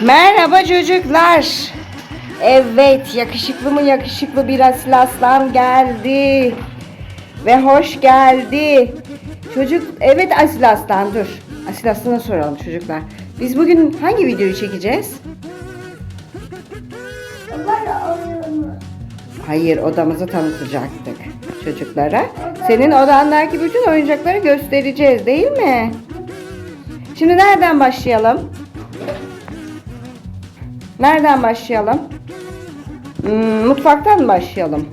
Merhaba çocuklar. Evet, yakışıklı mı yakışıklı bir asil aslan geldi. Ve hoş geldi. Çocuk, evet asil aslan dur. Asil aslana soralım çocuklar. Biz bugün hangi videoyu çekeceğiz? Hayır, odamızı tanıtacaktık çocuklara. Senin odandaki bütün oyuncakları göstereceğiz değil mi? Şimdi nereden başlayalım? Nereden başlayalım? Hmm, mutfaktan başlayalım.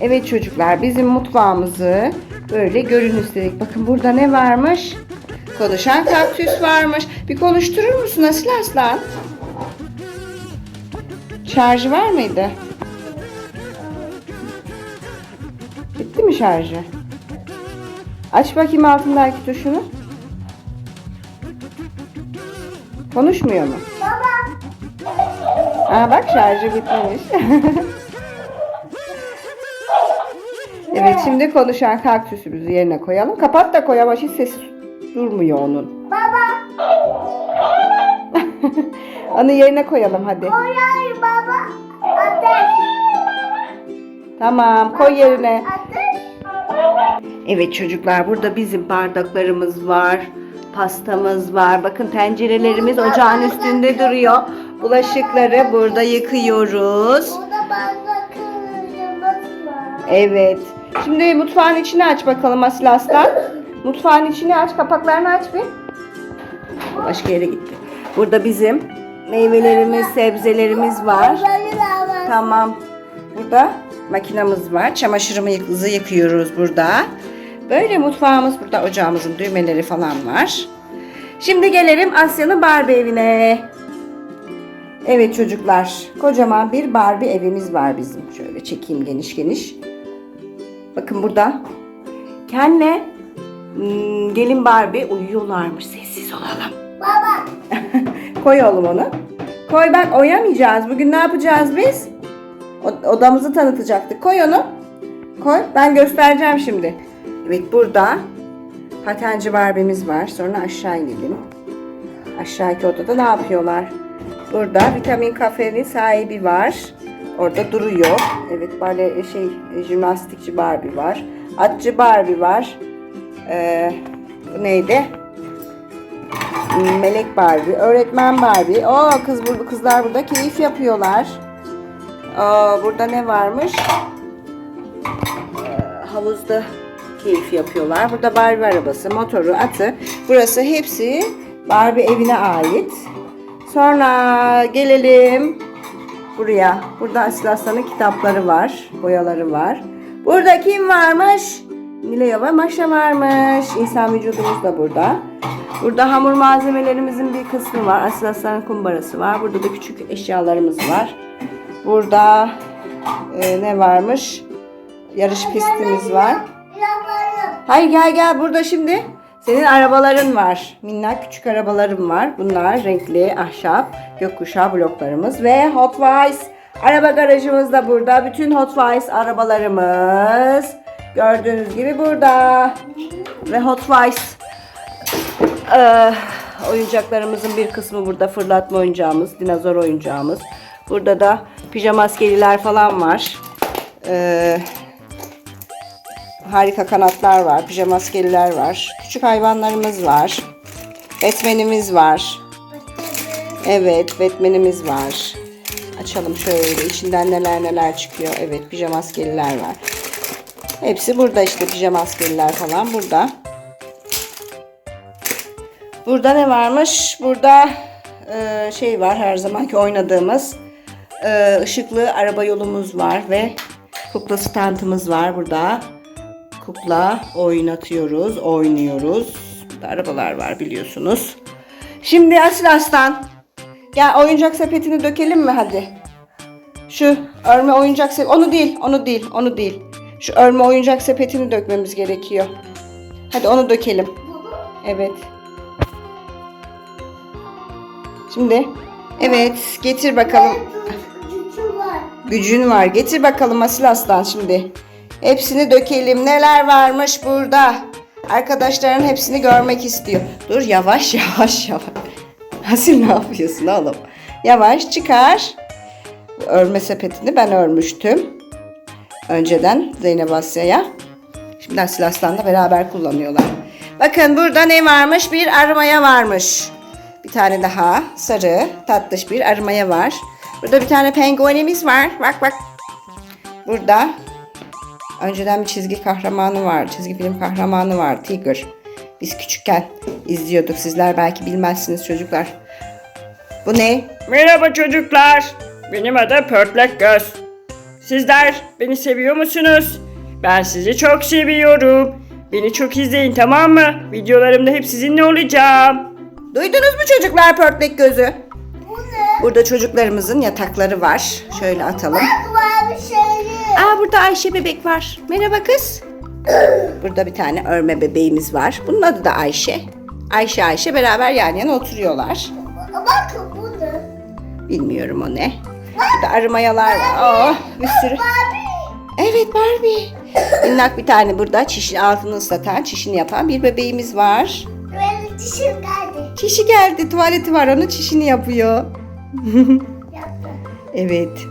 Evet çocuklar bizim mutfağımızı böyle görün istedik. Bakın burada ne varmış? Konuşan kaktüs varmış. Bir konuşturur musun Asil Aslan? Şarjı var mıydı? Bitti mi şarjı? Aç bakayım altındaki tuşunu. Konuşmuyor mu? Aa bak şarjı bitmemiş. evet şimdi konuşan kaktüsümüzü yerine koyalım. Kapat da koy ama hiç ses durmuyor onun. Baba, Onu yerine koyalım hadi. hayır baba. Ateş, Tamam koy yerine. ateş. Evet çocuklar burada bizim bardaklarımız var. Pastamız var. Bakın tencerelerimiz ocağın üstünde duruyor. Bulaşıkları burada yıkıyoruz. Burada bardak kırmızı var. Evet. Şimdi mutfağın içini aç bakalım Asil Aslan. Mutfağın içini aç. Kapaklarını aç bir. Başka yere gitti. Burada bizim meyvelerimiz, sebzelerimiz var. Tamam. Burada makinamız var. Çamaşırımızı yıkıyoruz burada. Böyle mutfağımız burada. Ocağımızın düğmeleri falan var. Şimdi gelelim Asya'nın Barbie evine. Evet çocuklar. Kocaman bir Barbie evimiz var bizim. Şöyle çekeyim geniş geniş. Bakın burada. Kenle hmm, gelin Barbie uyuyorlarmış. Sessiz olalım. Baba, Koy oğlum onu. Koy bak oyamayacağız. Bugün ne yapacağız biz? Odamızı tanıtacaktık. Koy onu. Koy. Ben göstereceğim şimdi. Evet burada patenci Barbie'miz var. Sonra aşağı inelim. Aşağıki odada ne yapıyorlar? Burada vitamin kafenin sahibi var. Orada duruyor. Evet bale şey jimnastikçi Barbie var. Atçı Barbie var. Ee, bu neydi? Melek Barbie, öğretmen Barbie. Oo kız kızlar burada keyif yapıyorlar. Aa, burada ne varmış? Ee, havuzda keyif yapıyorlar. Burada Barbie arabası, motoru, atı. Burası hepsi Barbie evine ait. Sonra gelelim buraya. Burada Asil Aslan'ın kitapları var, boyaları var. Burada kim varmış? Nilay ve Maşa varmış. İnsan vücudumuz da burada. Burada hamur malzemelerimizin bir kısmı var. Asil Aslan'ın kumbarası var. Burada da küçük eşyalarımız var. Burada e, ne varmış? Yarış pistimiz var. Yaparım. Hayır gel gel burada şimdi. Senin arabaların var. Minnak küçük arabaların var. Bunlar renkli ahşap gökkuşağı bloklarımız ve Hot Wheels araba garajımız da burada. Bütün Hot Wheels arabalarımız gördüğünüz gibi burada. Ve Hot Wheels eee, oyuncaklarımızın bir kısmı burada. Fırlatma oyuncağımız, dinozor oyuncağımız. Burada da pijama askeriler falan var. Eee Harika kanatlar var, pijama askeriler var. Küçük hayvanlarımız var. Batman'imiz var. Evet, Batman'imiz var. Açalım şöyle. içinden neler neler çıkıyor. Evet, pijama askeriler var. Hepsi burada işte pijama askeriler falan burada. Burada ne varmış? Burada e, şey var her zamanki oynadığımız e, ışıklı araba yolumuz var ve kukla standımız var burada. Kukla oynatıyoruz, oynuyoruz. Burada arabalar var biliyorsunuz. Şimdi Asil Aslan. Gel oyuncak sepetini dökelim mi hadi? Şu örme oyuncak sepeti, onu değil, onu değil, onu değil. Şu örme oyuncak sepetini dökmemiz gerekiyor. Hadi onu dökelim. Evet. Şimdi, evet getir bakalım. Gücün var. Getir bakalım Asil Aslan şimdi. Hepsini dökelim. Neler varmış burada? Arkadaşların hepsini görmek istiyor. Dur yavaş yavaş yavaş. Asil ne yapıyorsun oğlum? Yavaş çıkar. Örme sepetini ben örmüştüm. Önceden Zeynep Asya'ya. Şimdi Asil Aslan'la beraber kullanıyorlar. Bakın burada ne varmış? Bir arımaya varmış. Bir tane daha sarı tatlış bir arımaya var. Burada bir tane penguenimiz var. Bak bak. Burada önceden bir çizgi kahramanı var. Çizgi film kahramanı var. Tiger. Biz küçükken izliyorduk. Sizler belki bilmezsiniz çocuklar. Bu ne? Merhaba çocuklar. Benim adım Pörtlek Göz. Sizler beni seviyor musunuz? Ben sizi çok seviyorum. Beni çok izleyin tamam mı? Videolarımda hep sizinle olacağım. Duydunuz mu çocuklar pörtlek gözü? Burada çocuklarımızın yatakları var. Şöyle atalım. Aa burada Ayşe bebek var. Merhaba kız. Burada bir tane örme bebeğimiz var. Bunun adı da Ayşe. Ayşe Ayşe beraber yan yana oturuyorlar. Bak bu ne? Bilmiyorum o ne. Burada arımayalar var. Oh, bir sürü. Evet Barbie. Minnak bir tane burada çişin altını ıslatan, çişini yapan bir bebeğimiz var. Benim dişim geldi. Çişi geldi, tuvaleti var, onun çişini yapıyor. Evet.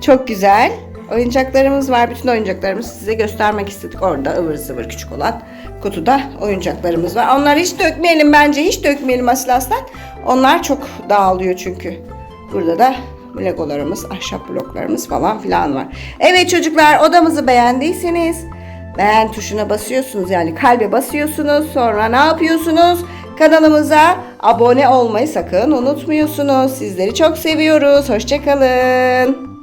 Çok güzel. Oyuncaklarımız var. Bütün oyuncaklarımızı size göstermek istedik. Orada ıvır zıvır küçük olan kutuda oyuncaklarımız var. Onları hiç dökmeyelim bence. Hiç dökmeyelim Asil Aslan. Onlar çok dağılıyor çünkü. Burada da legolarımız, ahşap bloklarımız falan filan var. Evet çocuklar odamızı beğendiyseniz beğen tuşuna basıyorsunuz. Yani kalbe basıyorsunuz. Sonra ne yapıyorsunuz? Kanalımıza abone olmayı sakın unutmuyorsunuz. Sizleri çok seviyoruz. Hoşçakalın.